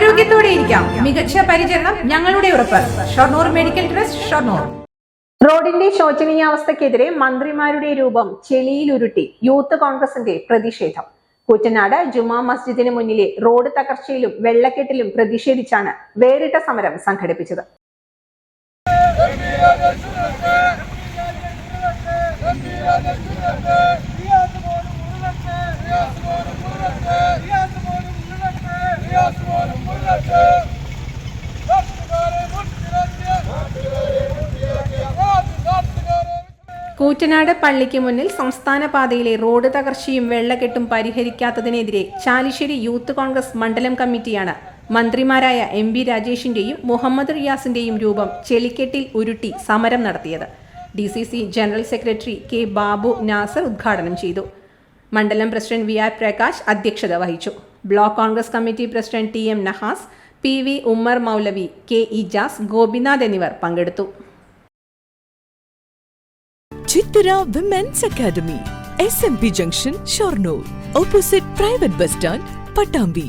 ആരോഗ്യത്തോടെ ഇരിക്കാം മികച്ച പരിചരണം ഞങ്ങളുടെ ഉറപ്പ്. Shoranur medical trust Shoranur. റോഡിന്റെ ശോചനീയാവസ്ഥക്കെതിരെ മന്ത്രിമാരുടെ രൂപം ചെളിയിൽ ഉരുട്ടി യൂത്ത് കോൺഗ്രസിന്റെ പ്രതിഷേധം. കൂറ്റനാട് ജുമാ മസ്ജിദിന് മുന്നിലെ റോഡ് തകർച്ചയിലും വെള്ളക്കെട്ടിലും പ്രതിഷേധിച്ചാണ് വേറിട്ട സമരം സംഘടിപ്പിച്ചത്. കൂറ്റനാട് പള്ളിക്ക് മുന്നിൽ സംസ്ഥാന പാതയിലെ റോഡ് തകർച്ചയും വെള്ളക്കെട്ടും പരിഹരിക്കാത്തതിനെതിരെ ചാലിശ്ശേരി യൂത്ത് കോൺഗ്രസ് മണ്ഡലം കമ്മിറ്റിയാണ് മന്ത്രിമാരായ എം ബി രാജേഷിന്റെയും മുഹമ്മദ് റിയാസിന്റെയും രൂപം ചെളിക്കെട്ടിൽ ഉരുട്ടി സമരം നടത്തിയത്. D C C general secretary K Babu Nasar ഉദ്ഘാടനം ചെയ്തു. മണ്ഡലം പ്രസിഡന്റ് വി ആർ പ്രകാശ് അധ്യക്ഷത വഹിച്ചു. Block Congress committee president T M Nahas P V Ummer Moulavi K Ijas Gopinath എന്നിവർ പങ്കെടുത്തു. Chithara women's academy S M P junction Shoranur opposite private bus stand Pattambi